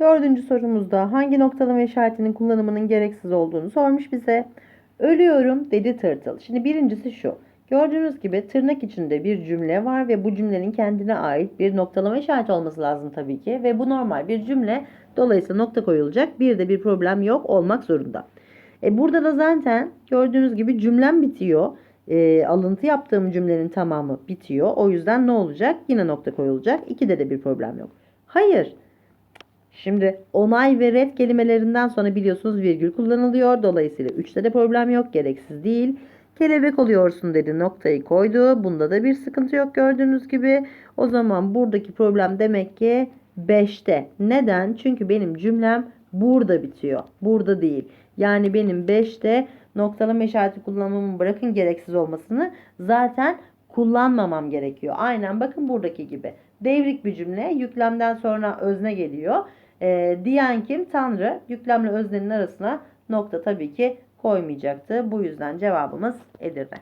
Dördüncü sorumuzda hangi noktalama işaretinin kullanımının gereksiz olduğunu sormuş bize. Ölüyorum dedi tırtıl. Şimdi birincisi şu. Gördüğünüz gibi tırnak içinde bir cümle var ve bu cümlenin kendine ait bir noktalama işareti olması lazım tabii ki. Ve bu normal bir cümle. Dolayısıyla nokta koyulacak. Bir de bir problem yok olmak zorunda. E burada da zaten gördüğünüz gibi cümlem bitiyor. E, alıntı yaptığım cümlenin tamamı bitiyor. O yüzden ne olacak? Yine nokta koyulacak. İkide de bir problem yok. Hayır. Şimdi onay ve red kelimelerinden sonra biliyorsunuz virgül kullanılıyor. Dolayısıyla 3'te de problem yok. Gereksiz değil. Kelebek oluyorsun dedi noktayı koydu. Bunda da bir sıkıntı yok gördüğünüz gibi. O zaman buradaki problem demek ki 5'te. Neden? Çünkü benim cümlem burada bitiyor. Burada değil. Yani benim 5'te noktalama işareti kullanmamı bırakın gereksiz olmasını zaten kullanmamam gerekiyor. Aynen bakın buradaki gibi. Devrik bir cümle. Yüklemden sonra özne geliyor. Ee, diyen kim? Tanrı. Yüklemle öznenin arasına nokta tabii ki koymayacaktı. Bu yüzden cevabımız Edirne.